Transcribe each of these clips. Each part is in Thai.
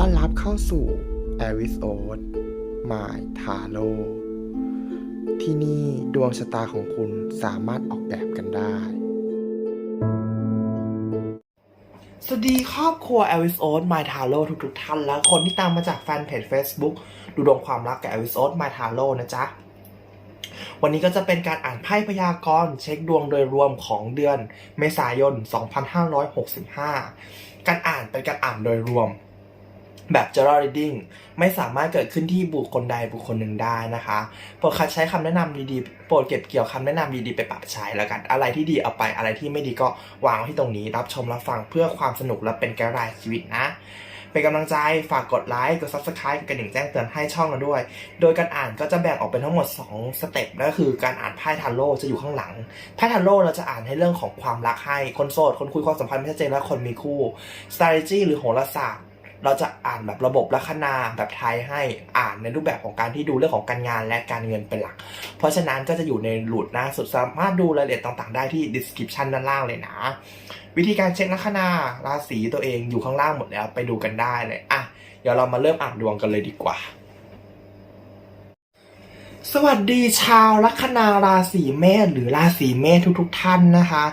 ต้อนรับเข้าสู่ a r i s o d My t a r o ที่นี่ดวงชะตาของคุณสามารถออกแบบกันได้ สวัสดีครอบครัว a l i c e o n My Taro ทุกๆท่านและคนที่ตามมาจากแฟนเพจ Facebook ดูดวงความรักกับ a l i c e o n My Taro นะจ๊ะ วันนี้ก็จะเป็นการอ่านไพ่พยากรณ์เช็คดวงโดยรวมของเดือนเมษายน 2565 การอ่านเป็นการอ่านโดยรวม แบบ general reading ไม่สามารถเกิดขึ้นที่บุคคลใดบุคคลหนึ่งได้นะคะโปรดคัดใช้คำแนะนำดีๆโปรดเก็บเกี่ยวคำแนะนำดีๆไปปรับใช้แล้วกัน อะไรที่ดีเอาไปอะไรที่ไม่ดีก็วางไว้ที่ตรงนี้ รับชมรับฟังเพื่อความสนุกและเป็นไกด์ไลน์ชีวิตนะ เป็นกำลังใจฝากกดไลค์กด subscribe กดกระดิ่งแจ้งเตือนให้ช่องเราด้วย โดยการอ่านก็จะแบ่งออกเป็นทั้งหมด 2 สเต็ปนั่นก็คือการอ่านไพ่ทาโร่จะอยู่ข้างหลังไพ่ทาโร่เราจะอ่านให้เรื่องของความรักให้คนโสดคนคุยความสัมพันธ์ไม่ชัดเจนและคนมีคู่ strategy หรือโหราศาสตร์ เราจะอ่านแบบระบบลัคนาแบบไทยให้อ่านในรูปแบบของการที่ดูเรื่องของการงานและการเงินเป็นหลัก เพราะฉะนั้นก็จะอยู่ในหลุดหน้าสุดสามารถดูรายละเอียดต่างๆ ได้ที่ description ด้านล่างเลยนะ วิธีการเช็คลัคนาราศีตัวเองอยู่ข้างล่างหมดแล้วไปดูกันได้เลยอะเดี๋ยวเรามาเริ่มอ่านดวงกันเลยดีกว่า สวัสดีชาวลัคนาราศีเมษหรือราศีเมษทุกๆท่านนะคะ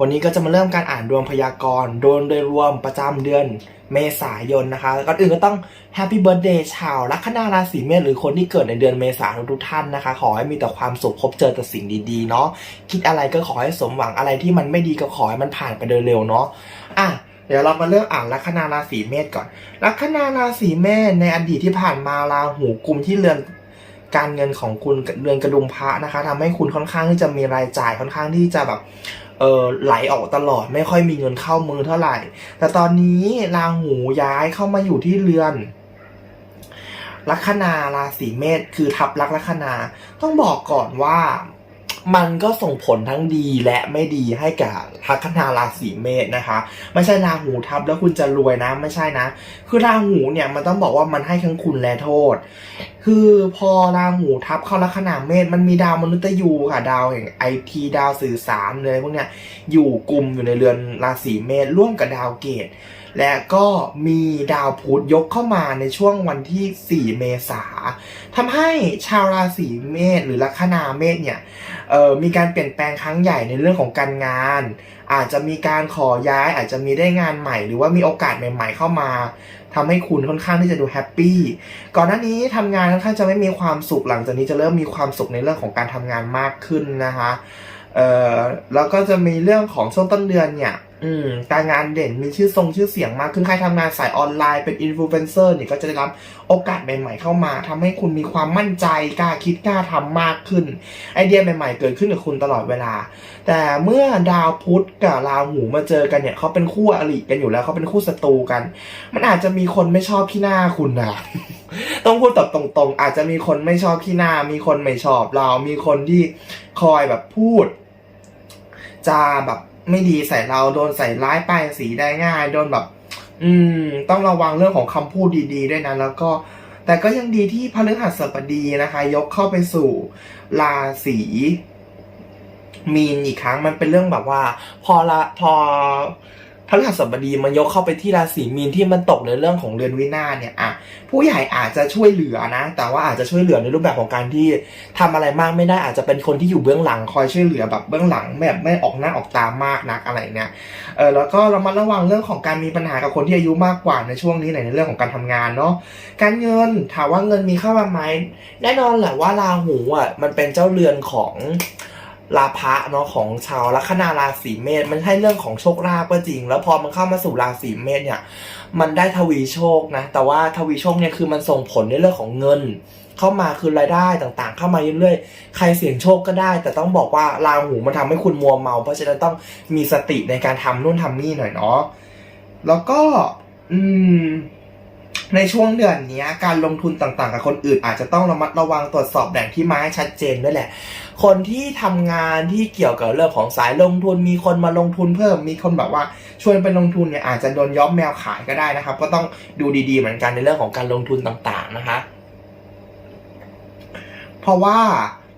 วันนี้ก็จะมาเริ่มการอ่านดวงพยากรณ์โดยโดยรวมประจำเดือนเมษายนนะคะก่อนอื่นก็ต้องแฮปปี้เบิร์ดเดย์ชาวลัคนาราศีเมษหรือคนที่เกิดในเดือนเมษายนทุกๆท่านนะคะ ขอให้มีแต่ความสุขพบเจอแต่สิ่งดีๆเนาะคิดอะไรก็ขอให้สมหวังอะไรที่มันไม่ดีก็ขอให้มันผ่านไปโดยเร็วเนาะอะเดี๋ยวเรามาเริ่มอ่านลัคนาราศีเมษก่อน ลัคนาราศีเมษในอดีตที่ผ่านมาราหูกลุ่มที่เรือน การเงินของคุณเรือนกระดุมพระนะคะทำให้คุณค่อนข้างที่จะมีรายจ่ายค่อนข้างที่จะแบบเออไหลออกตลอดไม่ค่อยมีเงินเข้ามือเท่าไหร่ แต่ตอนนี้ราหูย้ายเข้ามาอยู่ที่เรือนลัคนาราศีเมษคือทับลักลัคนา ต้องบอกก่อนว่า มันก็ส่งผลทั้งดีและไม่ดีให้กับลัคนาราศีเมษนะคะ ไม่ใช่ราหูทับแล้วคุณจะรวยนะไม่ใช่นะ คือราหูเนี่ยมันต้องบอกว่ามันให้ทั้งคุณและโทษ คือพอราหูทับเข้าลัคนาเมษมันมีดาวมนุษย์ยูค่ะดาวแห่งไอทีดาวสื่อสารเลยพวกเนี้ยอยู่กลุ่มอยู่ในเรือนราศีเมษร่วมกับดาวเกต และก็มีดาวพุธยกเข้ามาในช่วงวันที่ 4 เมษาทำให้ชาวราศีเมษหรือลัคนาเมษเนี่ยมีการเปลี่ยนแปลงครั้งใหญ่ในเรื่องของการงาน อาจจะมีการขอย้ายอาจจะมีได้งานใหม่ หรือว่ามีโอกาสใหม่ ๆ เข้ามาทำให้คุณค่อนข้างที่จะดูแฮปปี้ก่อนหน้านี้ทำงานค่อนข้างจะไม่มีความสุขหลังจากนี้จะเริ่มมีความสุขในเรื่องของการทำงานมากขึ้นนะคะเอ่อแล้วก็จะมีเรื่องของช่วงต้นเดือนเนี่ย อืมการงานเด่นมีชื่อทรงชื่อเสียงมากขึ้นใครทำงานสายออนไลน์เป็นอินฟลูเอนเซอร์เนี่ยก็จะได้รับโอกาสใหม่ๆเข้ามาทำให้คุณมีความมั่นใจกล้าคิดกล้าทำมากขึ้น ไอเดียใหม่ๆเกิดขึ้นกับคุณตลอดเวลา แต่เมื่อดาวพุธกับราหูมาเจอกันเนี่ยเขาเป็นคู่อริกันอยู่แล้วเขาเป็นคู่ศัตรูกัน มันอาจจะมีคนไม่ชอบขี้หน้าคุณนะต้องพูดตอบตรงๆ อาจจะมีคนไม่ชอบขี้หน้า มีคนไม่ชอบเรา มีคนที่คอยแบบพูดจะแบบ ไม่ดีใส่เราโดนใส่ร้ายป้ายสีได้ง่าย โดนแบบ อืม ต้องระวังเรื่องของคำพูดดีๆด้วยนะแล้วก็ แต่ก็ยังดีที่พฤหัสบดีนะคะ ยกเข้าไปสู่ราศีมีนอีกครั้งมันเป็นเรื่องแบบว่า พอละพอ พฤหัสบดีมันยกเข้าไปที่ราศีมีนที่มันตกในเรื่องของเรือนวินาศเนี่ยอะผู้ใหญ่อาจจะช่วยเหลือนะ แต่ว่าอาจจะช่วยเหลือในรูปแบบของการที่ทำอะไรมากไม่ได้อาจจะเป็นคนที่อยู่เบื้องหลังคอยช่วยเหลือแบบเบื้องหลังแบบไม่ออกหน้าออกตามากนักอะไรเนี่ยเออแล้วก็เรามาระวังเรื่องของการมีปัญหากับคนที่อายุมากกว่าในช่วงนี้หนในเรื่องของการทำงานเนาะการเงินถามว่าเงินมีเข้ามาไหมแน่นอนแหละว่าราหูอะมันเป็นเจ้าเรือนของ ลาภะเนาะของชาวลัคนาราศีเมษมันให้เรื่องของโชคลาภก็จริง แล้วพอมันเข้ามาสู่ราศีเมษเนี่ยมันได้ทวีโชคนะ แต่ว่าทวีโชคเนี่ยคือมันส่งผลในเรื่องของเงิน เข้ามาคือรายได้ต่างๆ เข้ามาเรื่อยๆ ใครเสี่ยงโชคก็ได้ แต่ต้องบอกว่าราหูมันทำให้คุณมัวเมา เพราะฉะนั้นต้องมีสติในการทำนู่นทำนี่หน่อยเนาะแล้วก็อืมในช่วงเดือนนี้การลงทุนต่างๆ กับคนอื่นอาจจะต้องระมัดระวังตรวจสอบแหล่งที่มาให้ชัดเจนด้วยแหละ คนที่ทำงานที่เกี่ยวกับเรื่องของสายลงทุน มีคนมาลงทุนเพิ่ม มีคนแบบว่าชวนไปลงทุนเนี่ยอาจจะโดนย้อมแมวขายก็ได้นะครับ ก็ต้องดูดีๆเหมือนกันในเรื่องของการลงทุนต่างๆนะคะ เพราะว่า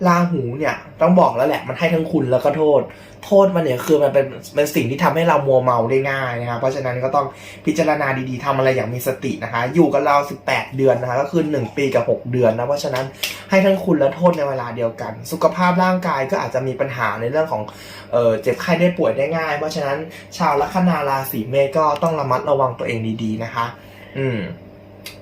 ราหูเนี่ยต้องบอกแล้วแหละมันให้ทั้งคุณแล้วก็โทษ โทษมันเนี่ยคือมันเป็นเป็นสิ่งที่ทำให้เรามัวเมาได้ง่ายนะครับเพราะฉะนั้นก็ต้องพิจารณาดีๆทำอะไรอย่างมีสตินะคะ อยู่กับเรา 18 เดือนนะคะก็คือ 1 ปีกับ 6 เดือนนะเพราะฉะนั้นให้ทั้งคุณและโทษในเวลาเดียวกัน สุขภาพร่างกายก็อาจจะมีปัญหาในเรื่องของเออเจ็บไข้ได้ป่วยได้ง่าย เพราะฉะนั้นชาวลัคนาราศีเมษก็ต้องระมัดระวังตัวเองดีๆนะคะ อืม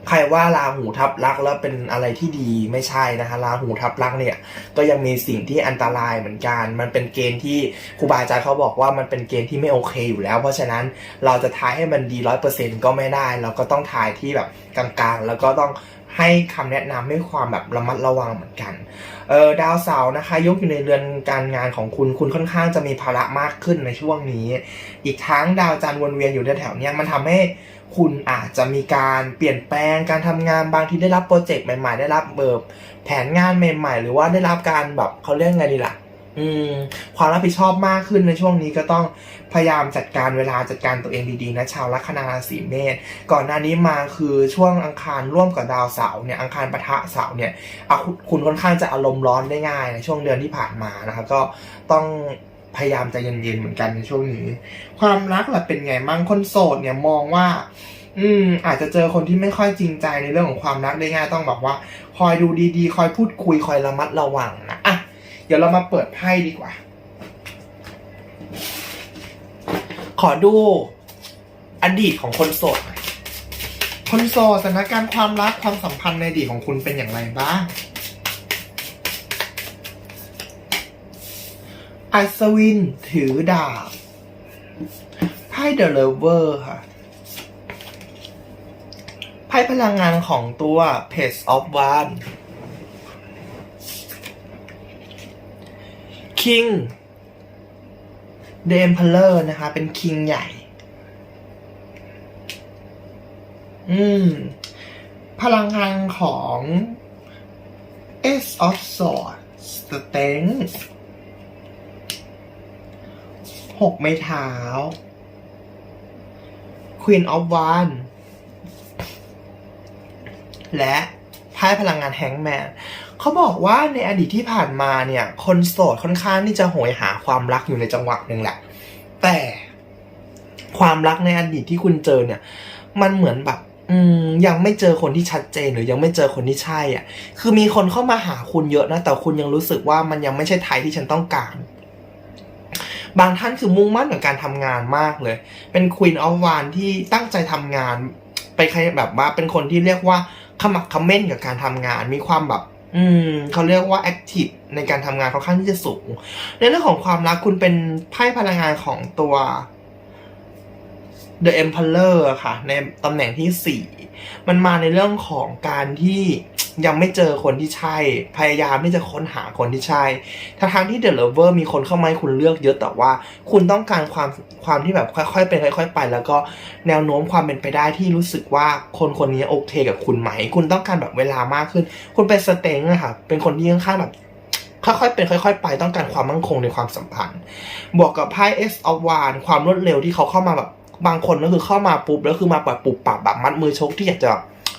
ใครว่าราหูทับลักแล้วเป็นอะไรที่ดีไม่ใช่นะคะราหูทับลักเนี่ย ก็ยังมีสิ่งที่อันตรายเหมือนกัน มันเป็นเกณฑ์ที่ครูบาอาจารย์เขาบอกว่ามันเป็นเกณฑ์ที่ไม่โอเคอยู่แล้ว เพราะฉะนั้นเราจะทายให้มันดีร้อยเปอร์เซ็นก็ไม่ได้ เราก็ต้องทายที่แบบกลางๆ แล้วก็ต้องให้คำแนะนำให้ความแบบระมัดระวังเหมือนกันเออดาวเสาร์นะคะ ยกอยู่ในเรือนการงานของคุณคุณค่อนข้างจะมีภาระมากขึ้นในช่วงนี้ อีกทั้งดาวจันทร์วนเวียนอยู่แถวๆเนี้ยมันทำให้ คุณอาจจะมีการเปลี่ยนแปลงการทำงานบางทีได้รับโปรเจกต์ใหม่ๆ ได้รับเบิร์แผนงานใหม่ๆ หรือว่าได้รับการแบบเขาเรียกไงดีล่ะอืมความรับผิดชอบมากขึ้นในช่วงนี้ก็ต้องพยายามจัดการเวลาจัดการตัวเองดีๆนะชาวลัคนาราศีเมษก่อนหน้านี้มาคือช่วงอังคารร่วมกับดาวเสาร์เนี่ยอังคารปะทะเสาร์เนี่ยคุณค่อนข้างจะอารมณ์ร้อนได้ง่ายในช่วงเดือนที่ผ่านมานะครับก็ต้อง พยายามใจเย็นๆเหมือนกันในช่วงนี้ ความรักล่ะเป็นไงมั่งคนโสดเนี่ยมองว่า อืม อาจจะเจอคนที่ไม่ค่อยจริงใจในเรื่องของความรักได้ง่ายต้องบอกว่า คอยดูดีๆ คอยพูดคุยคอยระมัดระวังนะอะเดี๋ยวเรามาเปิดไพ่ดีกว่า ขอดูอดีตของคนโสดหน่อยคนโสดสถานการณ์ความรักความสัมพันธ์ในอดีตของคุณเป็นอย่างไรบ้าง อัศวินถือดาบไพ่เดอะเลเวอร์ค่ะไพ่พลังงานของตัว Page of Wands King The Emperor นะคะ เป็น King ใหญ่ อืม พลังงานของ Ace of Swords Strength หกไม้เท้า Queen of Wands และไพ่พลังงานแฮงแมนเขาบอกว่าในอดีตที่ผ่านมาเนี่ย คนโสดค่อนข้างที่จะโหยหาความรักอยู่ในจังหวะหนึ่งแหละ แต่ความรักในอดีตที่คุณเจอเนี่ย มันเหมือนแบบอืมยังไม่เจอคนที่ชัดเจนหรือยังไม่เจอคนที่ใช่อะ คือมีคนเข้ามาหาคุณเยอะนะ แต่คุณยังรู้สึกว่ามันยังไม่ใช่ไทยที่ฉันต้องการ บางท่านคือมุ่งมั่นกับการทำงานมากเลย เป็นควีนออฟวานที่ตั้งใจทำงาน ไปใครแบบว่าเป็นคนที่เรียกว่าขมักขม้นกับการทำงานมีความแบบ อืมเขาเรียกว่าแอคทีฟในการทำงานค่อนข้างที่จะสูงในเรื่องของความรักคุณเป็นไพ่พลังงานของตัว The Emperor อะค่ะ ในตำแหน่งที่ 4 มันมาในเรื่องของการที่ยังไม่เจอคนที่ใช่ พยายามที่จะค้นหาคนที่ใช่ทั้งทางที่ The Lover มีคนเข้ามาให้คุณเลือกเยอะแต่ว่า คุณต้องการความความที่แบบค่อยๆเป็นค่อย ๆ ไป แล้วก็แนวโน้มความเป็นไปได้ที่รู้สึกว่าคนคนนี้โอเคกับคุณไหม คุณต้องการแบบเวลามากขึ้น คุณเป็นสเต็งอะค่ะเป็นคนที่ค่อนข้างแบบค่อยๆ เป็นค่อย ๆ ไปต้องการความมั่นคงในความสัมพันธ์ บวกกับไพ่ S of w a n d ความรวดเร็วที่เขาเข้ามาแบบ บางคนก็คือเข้ามาปุ๊บแล้วคือมาปล่อยปุบปับแบบมัดมือชกที่อยากจะ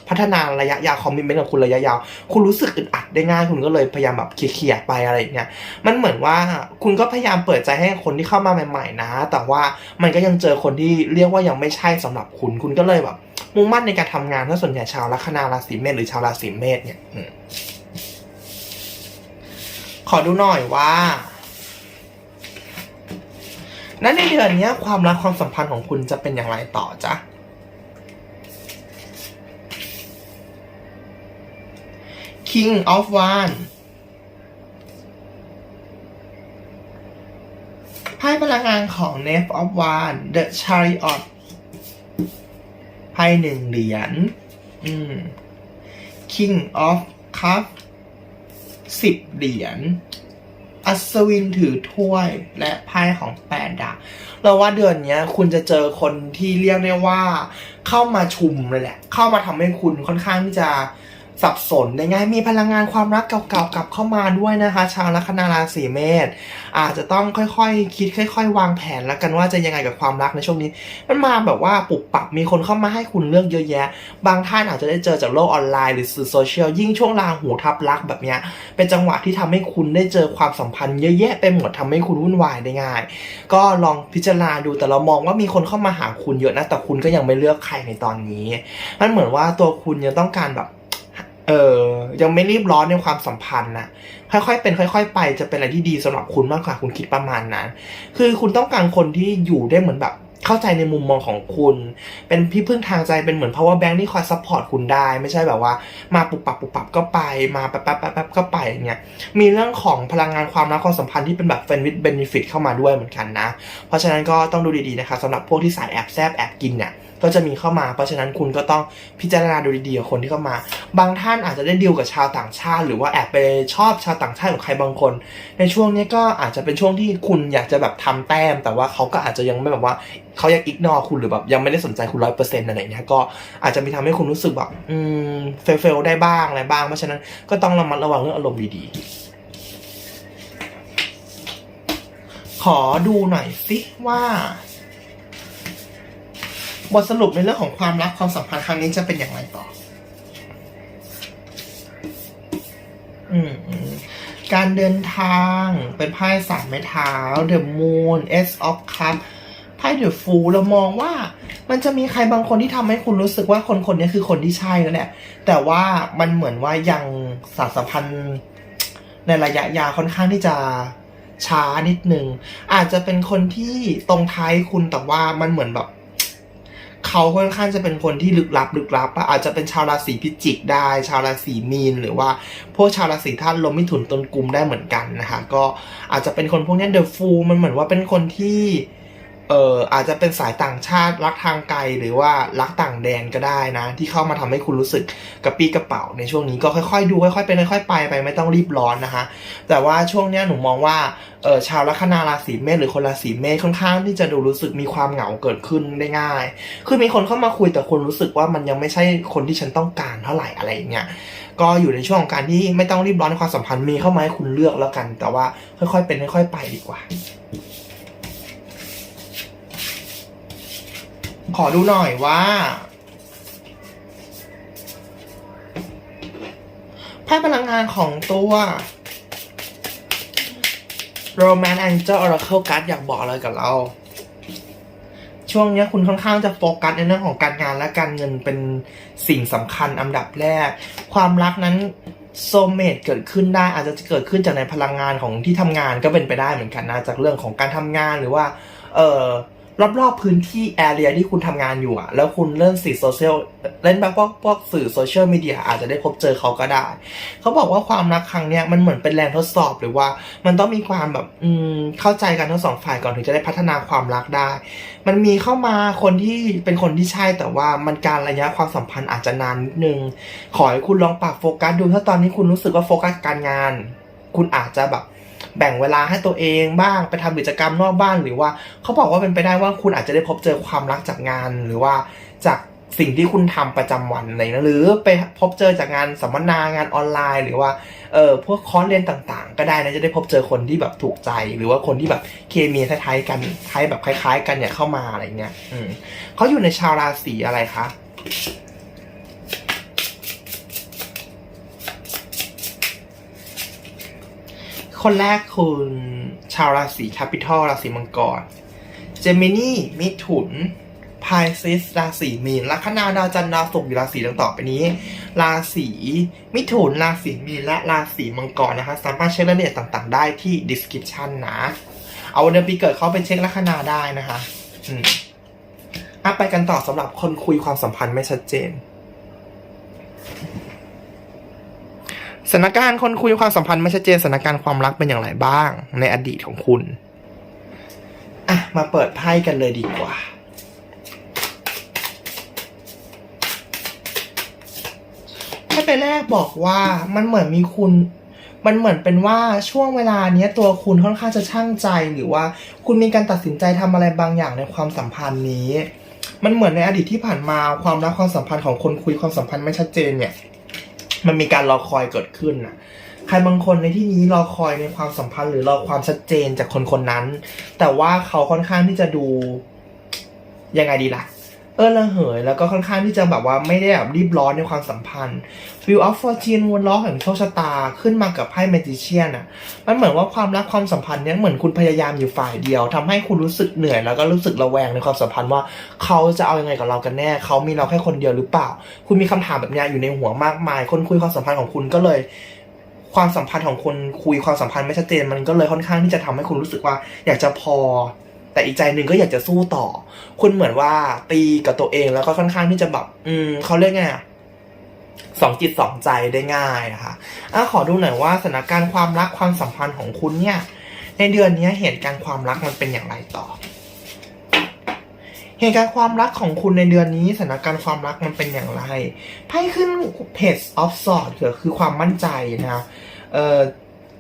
พัฒนาระยะยาวคอมมิชเมนต์กับคุณระยะยาว คุณรู้สึกอึดอัดได้ง่าย คุณก็เลยพยายามแบบเคลียร์ๆไปอะไรอย่างเงี้ยมันเหมือนว่าคุณก็พยายามเปิดใจให้คนที่เข้ามาใหม่ๆนะ แต่ว่ามันก็ยังเจอคนที่เรียกว่ายังไม่ใช่สำหรับคุณ คุณก็เลยแบบมุ่งมั่นในการทำงานถ้าส่วนใหญ่ชาวลัคนาราศีเมษหรือชาวราศีเมษเนี่ยขอดูหน่อยว่า และในเดือนนี้ความรักความสัมพันธ์ของคุณจะเป็นอย่างไรต่อจ๊ะ King of Wands ไพ่พลังงานของ Knave of Wands The Chariot ไพ่หนึ่งเหรียญ อืม King of Cup สิบเหรียญ อัศวินถือถ้วยและไพ่ของแปดดาบเราว่าเดือนนี้คุณจะเจอคนที่เรียกได้ว่า เข้ามาชุมเลยแหละ เข้ามาทำให้คุณค่อนข้างที่จะ สับสนได้ง่ายมีพลังงานความรักเก่าๆกลับเข้ามาด้วยนะคะ ชาวลัคนาราศีเมษอาจจะต้องค่อยๆ คิดค่อย ๆ วางแผนแล้วกันว่าจะยังไงกับความรักในช่วงนี้ มันมาแบบว่าปรับปับมีคนเข้ามาให้คุณเลือกเยอะแยะ บางท่านอาจจะได้เจอจากโลกออนไลน์หรือสื่อโซเชียลยิ่งช่วงราหูทับลักแบบเนี้ยเป็นจังหวะที่ทำให้คุณได้เจอความสัมพันธ์เยอะแยะไปหมดทำให้คุณวุ่นวายได้ง่าย ก็ลองพิจารณาดูแต่เรามองว่ามีคนเข้ามาหาคุณเยอะนะแต่คุณก็ยังไม่เลือกใครในตอนนี้มันเหมือนว่าตัวคุณยังต้องการแบบ เออยังไม่รีบร้อนในความสัมพันธ์นะค่อยๆเป็น ค่อย ๆ ไปจะเป็นอะไรที่ดีสำหรับคุณมากกว่าคุณคิดประมาณนั้น คือคุณต้องการคนที่อยู่ได้เหมือนแบบเข้าใจในมุมมองของคุณ เป็นที่พึ่งทางใจเป็นเหมือน power bank ที่คอยซัพพอร์ตคุณได้ ไม่ใช่แบบว่า มาปุบปับปุบปับก็ไปมาแป๊บแป๊บแป๊บแป๊บก็ไปอย่างเงี้ยมีเรื่องของพลังงานความรักความสัมพันธ์ที่เป็นแบบ friend with benefit เข้ามาด้วยเหมือนกันนะ เพราะฉะนั้นก็ต้องดูดีๆนะคะสำหรับพวกที่สายแอบแซบแอบกินเนี่ย ก็จะมีเข้ามา เพราะฉะนั้นคุณก็ต้องพิจารณาดูดีๆกับคนที่เข้ามา บางท่านอาจจะได้ดีลกับชาวต่างชาติ หรือว่าแอบไปชอบชาวต่างชาติของใครบางคน ในช่วงนี้ก็อาจจะเป็นช่วงที่คุณอยากจะแบบทำแต้ม แต่ว่าเขาก็อาจจะยังไม่แบบว่าเขายังอิกนอคุณหรือแบบยังไม่ได้สนใจคุณร้อยเปอร์เซ็นต์อะไรเงี้ยก็อาจจะมีทำให้คุณรู้สึกแบบอืมเฟลเฟลได้บ้างอะไรบ้าง เพราะฉะนั้นก็ต้องระมัดระวังเรื่องอารมณ์ดีๆขอดูหน่อยสิว่า บทสรุปในเรื่องของความรักความสัมพันธ์ครั้งนี้จะเป็นอย่างไรต่อ อืมการเดินทางเป็นไพ่สามไม้เท้า The Moon Ace of Cup ไพ่ The Fool เรามองว่ามันจะมีใครบางคนที่ทำให้คุณรู้สึกว่าคนคนนี้คือคนที่ใช่แล้วแหละ แต่ว่ามันเหมือนว่ายังสารสัมพันธ์ในระยะยาวค่อนข้างที่จะช้านิดนึง อาจจะเป็นคนที่ตรงท้ายคุณแต่ว่ามันเหมือนแบบ เขาค่อนข้างจะเป็นคนที่ลึกลับลึกลับอะอาจจะเป็นชาวราศีพิจิกได้ ชาวราศีมีน หรือว่าพวกชาวราศีธาตุลมมิถุนตนกลุ่มได้เหมือนกันนะคะก็อาจจะเป็นคนพวกนี้เดอะฟูมันเหมือนว่าเป็นคนที่ เอออาจจะเป็นสายต่างชาติรักทางไกลหรือว่ารักต่างแดนก็ได้นะ ที่เข้ามาทำให้คุณรู้สึกกระปี้กระเป๋าในช่วงนี้ก็ค่อยๆ ดูค่อยๆเป็นค่อยๆไปไปไม่ต้องรีบร้อนนะคะแต่ว่าช่วงเนี้ยหนูมองว่าเออชาวลัคนาราศีเมษหรือคนราศีเมษค่อนข้างที่จะดูรู้สึกมีความเหงาเกิดขึ้นได้ง่าย คือมีคนเข้ามาคุยแต่คนรู้สึกว่ามันยังไม่ใช่คนที่ฉันต้องการเท่าไหร่อะไรอย่างเงี้ยก็อยู่ในช่วงของการที่ไม่ต้องรีบร้อนในความสัมพันธ์มีเข้ามาให้คุณเลือกแล้วกัน แต่ว่าค่อยๆเป็นค่อยๆไปดีกว่า ขอดูหน่อยว่า ไพ่พลังงานของตัว Romance Angel Oracle Card อยากบอกอะไรกับเรา ช่วงนี้คุณค่อนข้างจะโฟกัสในเรื่องของการงานและการเงินเป็นสิ่งสำคัญอันดับแรก ความรักนั้นโซเมตเกิดขึ้นได้อาจจะเกิดขึ้นจากในพลังงานของที่ทำงานก็เป็นไปได้เหมือนกันนะจากเรื่องของการทำงานหรือว่า เอ่อ รอบๆพื้นที่แอเรียที่คุณทำงานอยู่อะแล้วคุณเล่นสื่อโซเชียลเล่นแบบพวกพวกสื่อโซเชียลมีเดียอาจจะได้พบเจอเขาก็ได้ เขาบอกว่าความรักครั้งเนี้ยมันเหมือนเป็นแรงทดสอบหรือว่า มันต้องมีความแบบอืมเข้าใจกันทั้งสองฝ่ายก่อนถึงจะได้พัฒนาความรักได้ มันมีเข้ามาคนที่เป็นคนที่ใช่แต่ว่ามันการระยะความสัมพันธ์อาจจะนานนิดนึง ขอให้คุณลองปรับโฟกัสดูถ้าตอนนี้คุณรู้สึกว่าโฟกัสการงาน คุณอาจจะแบบ แบ่งเวลาให้ตัวเองบ้างไปทำกิจกรรมนอกบ้านหรือว่าเขาบอกว่าเป็นไปได้ว่าคุณอาจจะได้พบเจอความรักจากงานหรือว่าจากสิ่งที่คุณทำประจำวันอะไรนะหรือไปพบเจอจากงานสัมมนางานออนไลน์ หรือว่าเออพวกคอร์สเรียนต่างๆ ก็ได้นะจะได้พบเจอคนที่แบบถูกใจ หรือว่าคนที่แบบเคมีคล้ายๆกันคล้ายแบบคล้าย ๆ กันเนี่ยเข้ามาอะไรเงี้ยอืมเขาอยู่ในชาวราศีอะไรคะ คนแรกคุณชาวราศีแคปิทอลราศีมังกร เจมินีมิถุนพายซิสราศีมีนลัคนาดาวจันทร์ดาวศุกร์อยู่ราศีดังต่อไปนี้ ราศีมิถุนราศีมีนและราศีมังกรนะคะ สามารถเช็ครายละเอียดต่างๆ ได้ที่ description นะ เอาวันเดือนปีเกิดเขาไปเช็คลัคนาได้นะคะ อืมอะไปกันต่อสำหรับคนคุยความสัมพันธ์ไม่ชัดเจน สถานการณ์คนคุยความสัมพันธ์ไม่ชัดเจนสถานการณ์ความรักเป็นอย่างไรบ้าง ในอดีตของคุณ อะ มาเปิดไพ่กันเลยดีกว่าไพ่ใบแรกบอกว่ามันเหมือนมีคุณ มันเหมือนเป็นว่าช่วงเวลาเนี้ยตัวคุณค่อนข้างจะช่างใจหรือว่า คุณมีการตัดสินใจทำอะไรบางอย่างในความสัมพันธ์นี้ มันเหมือนในอดีตที่ผ่านมาความรักความสัมพันธ์ของคนคุยความสัมพันธ์ไม่ชัดเจนเนี่ย มันมีการรอคอยเกิดขึ้นน่ะ ใครบางคนในที่นี้รอคอยในความสัมพันธ์หรือรอความชัดเจนจากคนคนนั้น แต่ว่าเขาค่อนข้างที่จะดูยังไงดีล่ะ ออระเหย แล้วก็ค่อนข้างที่จะแบบว่าไม่ได้แบบรีบร้อนในความสัมพันธ์ Wheel of Fortune วนล้อแห่งโชคชะตาขึ้นมากับไพ่ Magician อะมันเหมือนว่าความรักความสัมพันธ์เนี้ยเหมือนคุณพยายามอยู่ฝ่ายเดียวทำให้คุณรู้สึกเหนื่อยแล้วก็รู้สึกระแวงในความสัมพันธ์ว่าเขาจะเอายังไงกับเรากันแน่เขามีเราแค่คนเดียวหรือเปล่า คุณมีคำถามแบบนี้อยู่ในหัวมากมาย คนคุยความสัมพันธ์ของคุณก็เลยความสัมพันธ์ของคนคุยความสัมพันธ์ไม่ชัดเจนมันก็เลยค่อนข้างที่จะทำให้คุณรู้สึกว่าอยากจะพอ แต่อีกใจหนึ่งก็อยากจะสู้ต่อ คุณเหมือนว่าตีกับตัวเองแล้วก็ค่อนข้างที่จะแบบ อืมเขาเรียกไงอะสองจิตสองใจได้ง่ายอะคะอะขอดูหน่อยว่าสถานการณ์ความรักความสัมพันธ์ของคุณเนี่ย ในเดือนนี้เหตุการณ์ความรักมันเป็นอย่างไรต่อ เหตุการณ์ความรักของคุณในเดือนนี้สถานการณ์ความรักมันเป็นอย่างไรไพ่ขึ้น page of swords ก็คือความมั่นใจนะคะเอ่อ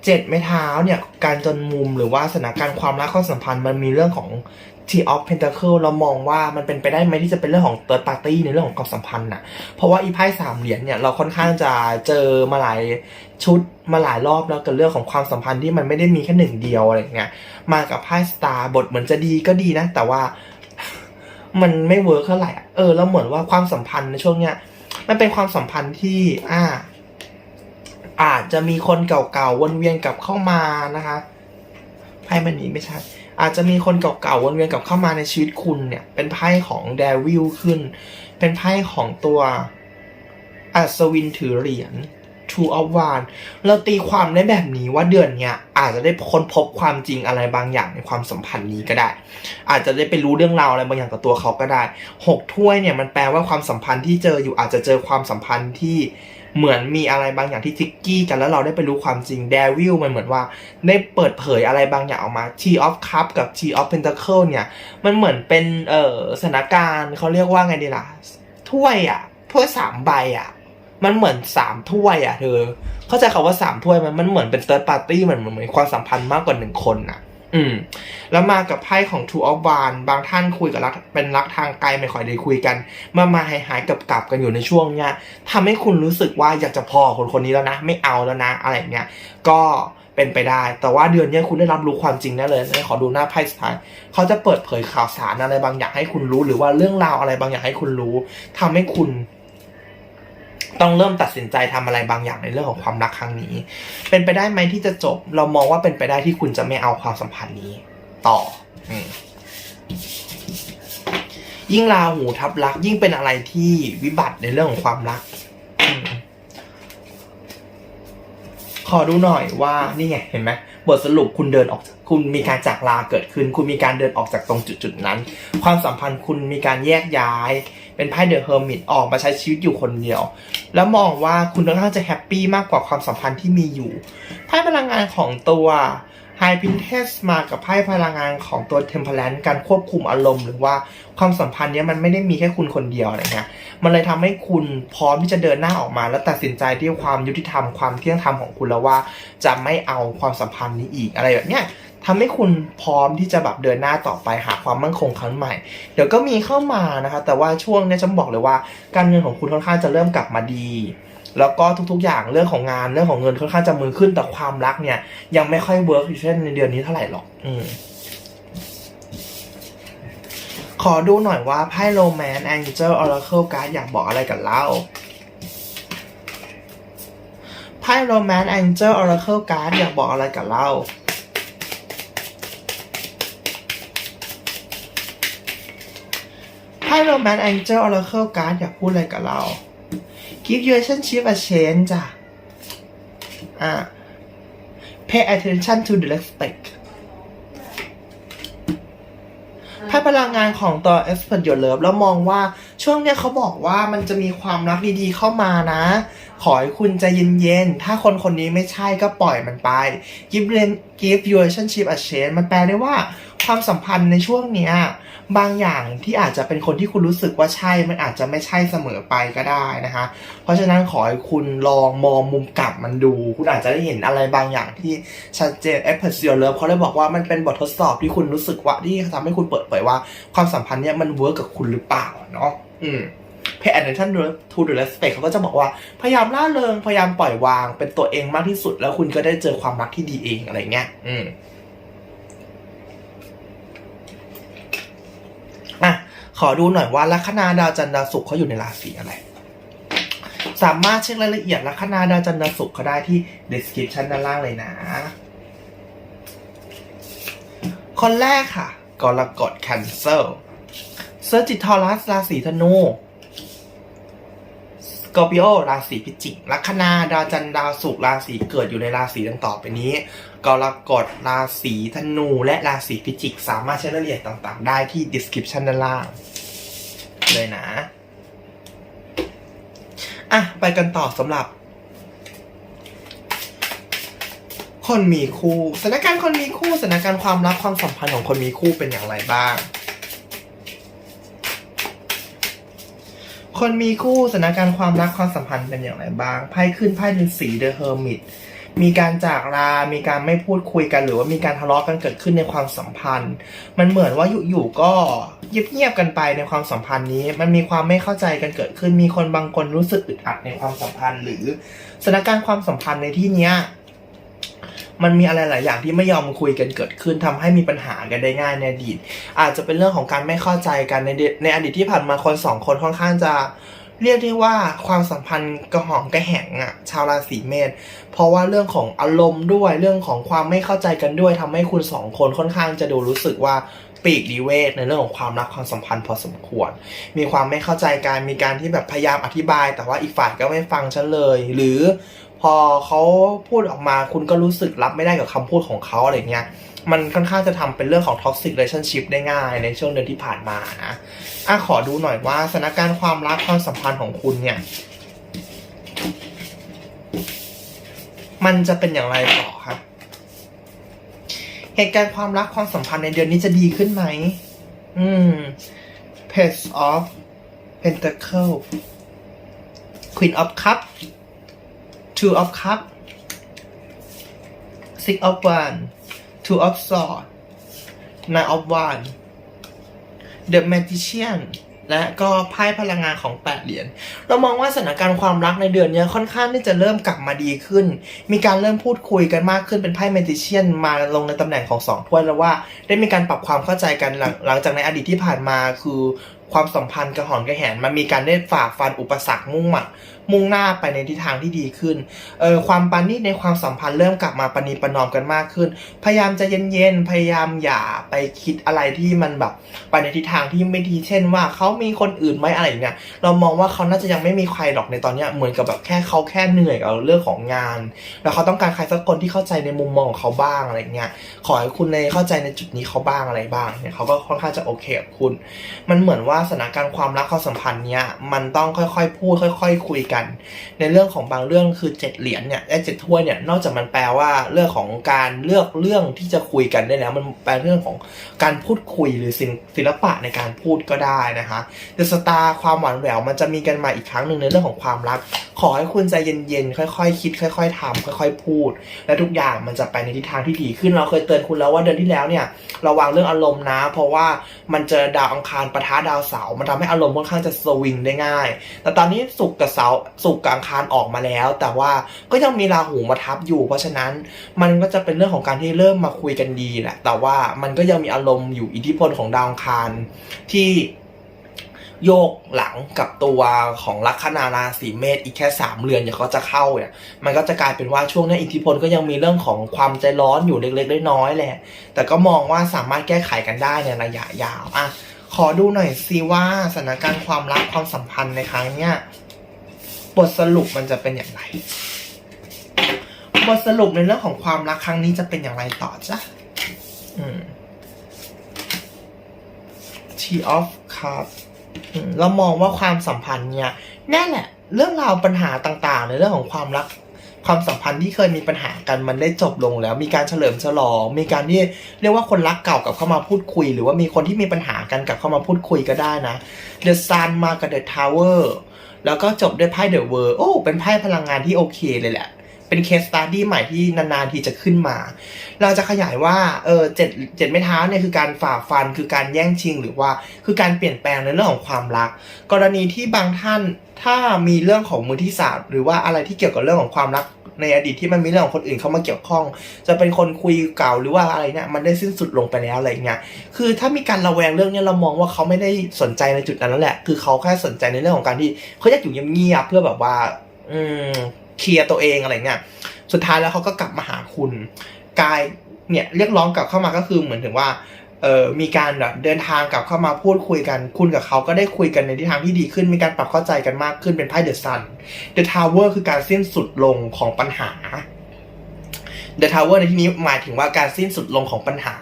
เจ็ดไม้เท้าเนี่ยการจนมุมหรือว่าสถานการณ์ความรักความสัมพันธ์มันมีเรื่องของ T of Pentacle เรามองว่ามันเป็นไปได้ไหมที่จะเป็นเรื่องของ third party ในเรื่องของความสัมพันธ์น่ะ เพราะว่าอีไพ่สามเหรียญเนี่ยเราค่อนข้างจะเจอมาหลายชุดมาหลายรอบแล้วกับเรื่องของความสัมพันธ์ที่มันไม่ได้มีแค่หนึ่งเดียวอะไรอย่างเงี้ย มากับไพ่สตาร์บทเหมือนจะดีก็ดีนะ แต่ว่ามันไม่เวิร์คเท่าไหร่อะเออแล้วเหมือนว่าความสัมพันธ์ในช่วงเนี้ยมันเป็นความสัมพันธ์ที่อ่า อาจจะมีคนเก่าๆวนเวียนกลับเข้ามานะคะไพ่มันนี้ไม่ใช่ อาจจะมีคนเก่าๆวนเวียนกลับเข้ามาในชีวิตคุณเนี่ย เป็นไพ่ของเดวิลขึ้น เป็นไพ่ของตัวอัศวินถือเหรียญ Two of w a n เราตีความได้แบบนี้ว่าเดือนเนี้ยอาจจะได้ค้นพบความจริงอะไรบางอย่างในความสัมพันธ์นี้ก็ได้ อาจจะได้ไปรู้เรื่องราวอะไรบางอย่างกับตัวเขาก็ได้หกถ้วยเนี่ยมันแปลว่าความสัมพันธ์ที่เจออยู่อาจจะเจอความสัมพันธ์ที่ เหมือนมีอะไรบางอย่างที่ทิกกี้กันแล้วเราได้ไปรู้ความจริงเดวิลมันเหมือนว่าได้เปิดเผยอะไรบางอย่างออกมา T of Cup กับ T of Pentacle เนี่ย มันเหมือนเป็นเอ่อสถานการณ์เขาเรียกว่าไงดีล่ะ ถ้วยอะถ้วยสามใบอะมันเหมือนสามถ้วยอะเธอ เข้าใจคาว่าสามถ้วยมันมันเหมือนเป็นเ h ิร์ดปาร์ตี้เหมือนเหมือนความสัมพันธ์มากกว่าหนึ่งคนอะ อืม แล้วมากับไพ่ของ Two of Wands บางท่านคุยกับรักเป็นรักทางไกลไม่ค่อยได้คุยกัน มามาหายหายกับกลับกันอยู่ในช่วงเนี้ยทำให้คุณรู้สึกว่าอยากจะพอคนคนนี้แล้วนะ ไม่เอาแล้วนะ อะไรเงี้ย ก็เป็นไปได้ แต่ว่าเดือนนี้คุณได้รับรู้ความจริงแน่เลยขอดูหน้าไพ่สุดท้ายเขาจะเปิดเผยข่าวสารอะไรบางอย่างให้คุณรู้ หรือว่าเรื่องราวอะไรบางอย่างให้คุณรู้ทำให้คุณ ต้องเริ่มตัดสินใจทำอะไรบางอย่างในเรื่องของความรักครั้งนี้ เป็นไปได้ไหมที่จะจบ เรามองว่าเป็นไปได้ที่คุณจะไม่เอาความสัมพันธ์นี้ ต่ออยิ่งราหูทับรัก ยิ่งเป็นอะไรที่วิบัติในเรื่องของความรัก ขอดูหน่อยว่านี่ไงเห็นไหมบทสรุปคุณเดินออกคุณมีการจากลาเกิดขึ้น คุณมีการเดินออกจากตรงจุดๆนั้น ความสัมพันธ์คุณมีการแยกย้าย เป็นไพ่เดอะเฮอร์มิตออกมาใช้ชีวิตอยู่คนเดียว แล้วมองว่าคุณค่อนข้างจะแฮปปี้มากกว่าความสัมพันธ์ที่มีอยู่ไพ่พลังงานของตัวไฮพินเทสมากับไพ่พลังงานของตัวเทมเพลนการควบคุมอารมณ์ หรือว่าความสัมพันธ์นี้มันไม่ได้มีแค่คุณคนเดียวอะไรเงี้ยมันเลยทำให้คุณพร้อมที่จะเดินหน้าออกมา แล้วตัดสินใจที่ความยุติธรรมความเที่ยงธรรมของคุณแล้วว่า จะไม่เอาความสัมพันธ์นี้อีกอะไรแบบเนี้ย ทำให้คุณพร้อมที่จะแบบเดินหน้าต่อไปหาความมั่นคงครั้งใหม่ เดี๋ยวก็มีเข้ามานะคะแต่ว่าช่วงเนี้ยฉันบอกเลยว่า การเงินของคุณค่อนข้างจะเริ่มกลับมาดี แล้วก็ทุกๆอย่างเรื่องของงานเรื่องของเงินค่อนข้างจะมือขึ้นแต่ความรักเนี่ย ยังไม่ค่อยเวิร์กอยู่เช่นในเดือนนี้เท่าไหร่หรอก อืมขอดูหน่อยว่าไพ่โรแมน Angel Oracle Card อยากบอกอะไรกับเราไพ่โรแมน Angel Oracle Card อยากบอกอะไรกับเรา ไพ่โรแมน Angel Oracle Card อยากพูดอะไรกับเรา Give your relationship a chance จ้ะอ่า Pay attention to the respect ให้พลังงานของตัว Expert Your Love แล้วมองว่าช่วงเนี้ยเขาบอกว่ามันจะมีความรักดีๆเข้ามานะ ขอให้คุณใจเย็นๆ ถ้าคนคนนี้ไม่ใช่ก็ปล่อยมันไป Give give your relationship a chance มันแปลได้ว่าความสัมพันธ์ในช่วงเนี้ยบางอย่างที่อาจจะเป็นคนที่คุณรู้สึกว่าใช่ มันอาจจะไม่ใช่เสมอไปก็ได้นะคะ เพราะฉะนั้นขอให้คุณลองมองมุมกลับมันดู คุณอาจจะได้เห็นอะไรบางอย่างที่ชัดเจน e p a t h y o Love เขาเลยบอกว่ามันเป็นบททดสอบที่คุณรู้สึกว่าที่ทำให้คุณเปิดเผยว่า ความสัมพันธ์เนี้ยมันเวิร์กกับคุณหรือเปล่าเนาะอืม pay attention to the respect เขาก็จะบอกว่าพยายามล่าเริงพยายามปล่อยวางเป็นตัวเองมากที่สุด แล้วคุณก็ได้เจอความรักที่ดีเองอะไรเงี้ย อืมอะขอดูหน่อยว่าลัคนาดาวจันทร์ดาวศุกร์เขาอยู่ในราศีอะไร สามารถเช็ครายละเอียดลัคนาดาวจันทร์ดาวศุกร์เขาได้ที่ description ด้านล่างเลยนะ คนแรกค่ะกรกฎ cancel เซอร์จิตทอรัสราศีธนู กอร์ปิโอราศีพิจิกลัคนาดาวจันทร์ดาวศุกร์ราศีเกิดอยู่ในราศีดังต่อไปนี้กรกฎราศีธนูและราศีพิจิก สามารถเช็ครายละเอียดต่างๆ ได้ที่ description ด้านล่าง เลยนะ อะ ไปกันต่อสำหรับ คนมีคู่สถานการณ์คนมีคู่สถานการณ์ความรักความสัมพันธ์ของคนมีคู่เป็นอย่างไรบ้าง คนมีคู่สถานการณ์ความรักความสัมพันธ์เป็นอย่างไรบ้างไพ่ขึ้นไพ่เป็นสีเดอะเฮอร์มิตมีการจากลา มีการไม่พูดคุยกัน หรือว่ามีการทะเลาะกันเกิดขึ้นในความสัมพันธ์ มันเหมือนว่าอยู่ๆก็เงียบๆกันไปในความสัมพันธ์นี้ มันมีความไม่เข้าใจกันเกิดขึ้น มีคนบางคนรู้สึกอึดอัดในความสัมพันธ์ หรือสถานการณ์ความสัมพันธ์ในที่เนี้ย มันมีอะไรหลายอย่างที่ไม่ยอมคุยกันเกิดขึ้นทำให้มีปัญหากันได้ง่ายในอดีต อาจจะเป็นเรื่องของการไม่เข้าใจกันในในอดีตที่ผ่านมาคนสองคนค่อนข้างจะเรียกได้ว่าความสัมพันธ์กระหองกระแหงอะชาวราศีเมษเพราะว่าเรื่องของอารมณ์ด้วยเรื่องของความไม่เข้าใจกันด้วยทำให้คุณสองคนค่อนข้างจะดูรู้สึกว่า ปีกดีเวทในเรื่องของความรักความสัมพันธ์พอสมควร มีความไม่เข้าใจกันมีการที่แบบพยายามอธิบาย แต่ว่าอีกฝ่ายก็ไม่ฟังฉันเลย หรือพอเขาพูดออกมาคุณก็รู้สึกรับไม่ได้กับคำพูดของเขาอะไรเงี้ยมันค่อนข้างจะทำเป็นเรื่องของ toxic relationship ได้ง่ายในช่วงเดือนที่ผ่านมานะอะขอดูหน่อยว่าสถานการณ์ความรักความสัมพันธ์ของคุณเนี่ย มันจะเป็นอย่างไรต่อครับ เหตุการณ์ความรักความสัมพันธ์ในเดือนนี้จะดีขึ้นไหม อืม Page of Pentacle Queen of Cup Two of Cup Six of One Two of Sword Nine of One The Magician และก็ไพ่พลังงานของแปดเหรียญเรามองว่าสถานการณ์ความรักในเดือนนี้ค่อนข้างที่จะเริ่มกลับมาดีขึ้น มีการเริ่มพูดคุยกันมากขึ้นเป็นไพ่เมจิเชียนมาลงในตำแหน่งของสองถ้วยแล้วว่า ได้มีการปรับความเข้าใจกันหลังหลังจากในอดีตที่ผ่านมาคือความสัมพันธ์กระหอนกระแหนมันมีการได้ฝ่าฟันอุปสรรคมุ่งมั่น มุ่งหน้าไปในทิศทางที่ดีขึ้นเออความปานีตในความสัมพันธ์เริ่มกลับมาปณีประนอมกันมากขึ้น พยายามจะเย็นๆพยายามอย่าไปคิดอะไรที่มันแบบไปในทิศทางที่ไม่ดีเช่นว่าเขามีคนอื่นไหมอะไรอย่างเงี้ยเรามองว่าเขาน่าจะยังไม่มีใครหรอกในตอนเนี้ยเหมือนกับแบบแค่เขาแค่เหนื่อยกับเรื่องของงาน แล้วเขาต้องการใครสักคนที่เข้าใจในมุมมองของเขาบ้างอะไรเงี้ยขอให้คุณในเข้าใจในจุดนี้เขาบ้างอะไรบ้างเนี่ยเขาก็ค่อนข้างจะโอเคกับคุณ มันเหมือนว่าสถานการณ์ความรักความสัมพันธ์เนี้ยมันต้องค่อยๆ พูดค่อย ๆ คุยกันในเรื่องของบางเรื่องคือเจ็ดเหรียญเนี่ยไอ้เจ็ดถ้วยเนี่ยนอกจากมันแปลว่าเรื่องของการเลือกเรื่องที่จะคุยกันได้แล้วมันแปลเรื่องของการพูดคุยหรือศิลศิลปะในการพูดก็ได้นะคะเดอะสตาร์ความหวานแหววมันจะมีกันมาอีกครั้งหนึ่งในเรื่องของความรัก ขอให้คุณใจเย็นๆ ค่อยๆคิด ค่อย ๆทำค่อย ๆ พูด และทุกอย่างมันจะไปในทิศทางที่ดีขึ้นเราเคยเตือนคุณแล้วว่าเดือนที่แล้วเนี่ยระวังเรื่องอารมณ์นะ เพราะว่ามันเจอดาวอังคารปะทะดาวเสาร์มันทำให้อารมณ์ค่อนข้างจะสวิงได้ง่าย แต่ตอนนี้สุกกับเสาสุกกับอังคารออกมาแล้ว แต่ว่าก็ยังมีราหูมาทับอยู่ เพราะฉะนั้นมันก็จะเป็นเรื่องของการที่เริ่มมาคุยกันดีแหละแต่ว่ามันก็ยังมีอารมณ์อยู่อิทธิพลของดาวอังคารที่ โยกหลังกับตัวของลัคนาราศีเมษอีกแค่สามเรือนเนี่ยเขาจะเข้าเนี่ยมันก็จะกลายเป็นว่าช่วงนี้อิทธิพลก็ยังมีเรื่องของความใจร้อนอยู่เล็กๆน้อยๆแหละแต่ก็มองว่าสามารถแก้ไขกันได้ในระยะยาวอะขอดูหน่อยสิว่าสถานการณ์ความรักความสัมพันธ์ในครั้งเนี้ยบทสรุปมันจะเป็นอย่างไรบทสรุปในเรื่องของความรักครั้งนี้จะเป็นอย่างไรต่อจ้ะอืม T of Cups เรามองว่าความสัมพันธ์เนี่ยแน่แหละเรื่องราวปัญหาต่างๆในเรื่องของความรักความสัมพันธ์ที่เคยมีปัญหากันมันได้จบลงแล้ว มีการเฉลิมฉลองมีการที่เรียกว่าคนรักเก่ากับเข้ามาพูดคุย หรือว่ามีคนที่มีปัญหากันกับเข้ามาพูดคุยก็ได้นะ The Sun มากับ The Tower แล้วก็จบด้วยไพ่ The World โอ้เป็นไพ่พลังงานที่โอเคเลยแหละ เป็นเคสตัดดี้ใหม่ที่นานๆทีจะขึ้นมา เราจะขยายว่าเออเจ็ดเจ็ดไม้เท้าเนี่ยคือการฝ่าฟันคือการแย่งชิง หรือว่าคือการเปลี่ยนแปลงในเรื่องของความรัก กรณีที่บางท่านถ้ามีเรื่องของมือที่สามหรือว่าอะไรที่เกี่ยวกับเรื่องของความรักในอดีตที่มันมีเรื่องของคนอื่นเข้ามาเกี่ยวข้อง จะเป็นคนคุยเก่าหรือว่าอะไรเนี่ยมันได้สิ้นสุดลงไปแล้วอะไรเงี้ยคือถ้ามีการระแวงเรื่องเนี้ยเรามองว่าเขาไม่ได้สนใจในจุดนั้นแล้วแหละ คือเขาแค่สนใจในเรื่องของการที่เขาอยากอยู่เงียบๆเพื่อแบบว่า อืม เคลียร์ตัวเองอะไรเงี้ยสุดท้ายแล้วเขาก็กลับมาหาคุณกายเนี่ยเรียกร้องกลับเข้ามาก็คือเหมือนถึงว่าเอ่อมีการแบบเดินทางกลับเข้ามาพูดคุยกัน คุณกับเขาก็ได้คุยกันในทิศทางที่ดีขึ้น มีการปรับเข้าใจกันมากขึ้นเป็นไพ่เดอะซันเดอะทาวเวอร์คือการสิ้นสุดลงของปัญหา เดอะทาวเวอร์ในที่นี้หมายถึงว่าการสิ้นสุดลงของปัญหา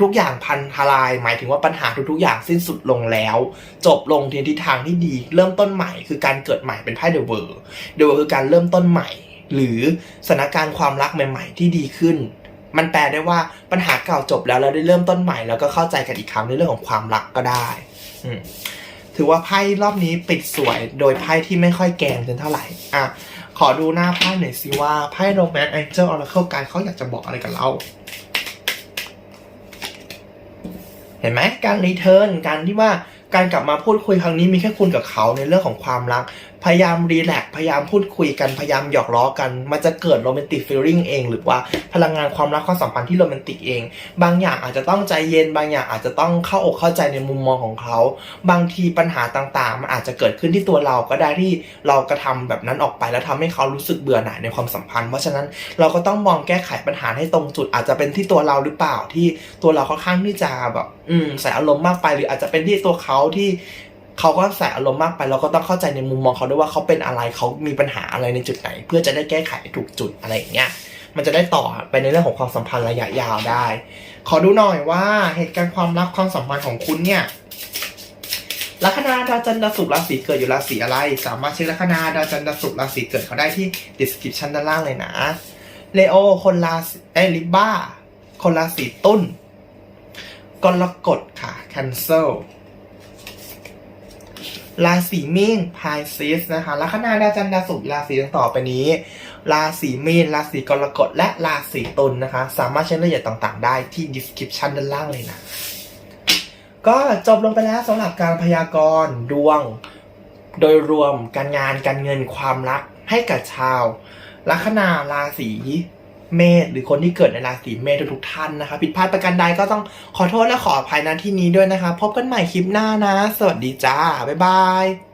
ทุกอย่างพันทลาย หมายถึงว่าปัญหาทุกๆอย่างสิ้นสุดลงแล้ว จบลงในทิศทางที่ดี เริ่มต้นใหม่คือการเกิดใหม่เป็นไพ่เดอะเวอร์เดอะเวอร์คือการเริ่มต้นใหม่ หรือสถานการณ์ความรักใหม่ ๆ ที่ดีขึ้น มันแปลได้ว่าปัญหาเก่าจบแล้วแล้วได้เริ่มต้นใหม่ แล้วก็เข้าใจกันอีกครั้งในเรื่องของความรักก็ได้ถือว่าไพ่รอบนี้ปิดสวยโดยไพ่ที่ไม่ค่อยแกงจนเท่าไหร่อะ ขอดูหน้าไพ่หน่อยสิว่าไพ่โรแมนต์แองเจิลออร์เคิลการเขาอยากจะบอกอะไรกับเรา เห็นไหมการรีเทิร์นการที่ว่าการกลับมาพูดคุยครั้งนี้มีแค่คุณกับเขาในเรื่องของความรักพยายามรีแลกซ์พยายามพูดคุยกันพยายามหยอกล้อกัน มันจะเกิดโรแมนติกฟีลลิ่งเอง หรือว่าพลังงานความรักความสัมพันธ์ที่โรแมนติกเอง บางอย่างอาจจะต้องใจเย็นบางอย่างอาจจะต้องเข้าอกเข้าใจในมุมมองของเขา บางทีปัญหาต่างๆ มันอาจจะเกิดขึ้นที่ตัวเราก็ได้ที่เรากระทำแบบนั้นออกไปแล้วทำให้เขารู้สึกเบื่อหน่ายในความสัมพันธ์ เพราะฉะนั้นเราก็ต้องมองแก้ไขปัญหาให้ตรงจุดอาจจะเป็นที่ตัวเราหรือเปล่าที่ตัวเราค่อนข้างที่จะแบบอืมใส่อารมณ์มากไปหรืออาจจะเป็นที่ตัวเขาที่ เขาก็ใส่อารมณ์มากไปเราก็ต้องเข้าใจในมุมมองเขาด้วยว่าเขาเป็นอะไรเขามีปัญหาอะไรในจุดไหน เพื่อจะได้แก้ไขถูกจุดอะไรอย่างเงี้ยมันจะได้ต่อไปในเรื่องของความสัมพันธ์ระยะยาวได้ ขอดูหน่อยว่าเหตุการณ์ความรักความสัมพันธ์ของคุณเนี่ยลัคนาดาวจันทร์ดาวศุกร์ราศีเกิดอยู่ราศีอะไร สามารถเช็คลัคนาดาวจันทร์ดาวศุกร์ราศีเกิดเขาได้ที่ description ด้านล่างเลยนะเลโอคนราศีเอลิบ้าคนราศีตุลกรกฎค่ะ cancel ราศีมีนพายซิสนะคะลัคนาดาวจันทร์ดาวศุกร์ราศีดังต่อไปนี้ ราศีมีนราศีกรกฎและราศีตุลนะคะ สามารถเช็ครายละเอียดต่างๆ ได้ที่ description ด้านล่างเลยนะ ก็จบลงไปแล้วสำหรับการพยากรณ์ดวง โดยรวมการงานการเงินความรักให้กับชาวลัคนาราศี เมษหรือคนที่เกิดในราศีเมษทุกท่านนะคะ ผิดพลาดประการใดก็ต้องขอโทษและขออภัยณที่นี้ด้วยนะคะ พบกันใหม่คลิปหน้านะ สวัสดีจ้า บ๊ายบาย